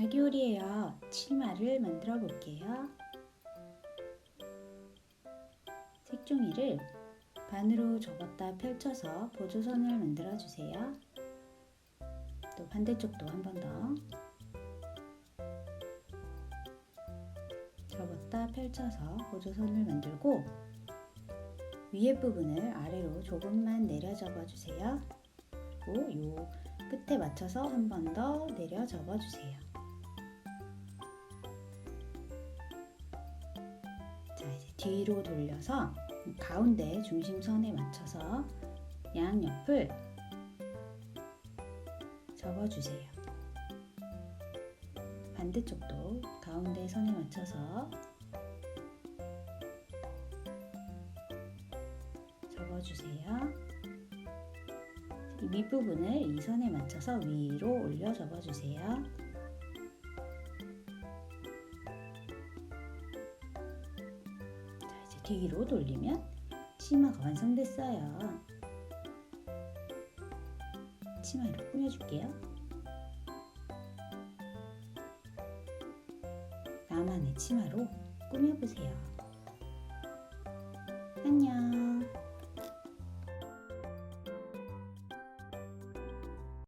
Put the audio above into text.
아기오리예요. 치마를 만들어 볼게요. 색종이를 반으로 접었다 펼쳐서 보조선을 만들어 주세요. 또 반대쪽도 한 번 더. 접었다 펼쳐서 보조선을 만들고 위에 부분을 아래로 조금만 내려 접어 주세요. 그리고 요 끝에 맞춰서 한 번 더 내려 접어 주세요. 뒤로 돌려서 가운데 중심선에 맞춰서 양옆을 접어 주세요. 반대쪽도 가운데 선에 맞춰서 접어주세요. 이 밑부분을 이 선에 맞춰서 위로 올려 접어주세요. 뒤로 돌리면 치마가 완성됐어요. 치마를 꾸며줄게요. 나만의 치마로 꾸며보세요. 안녕.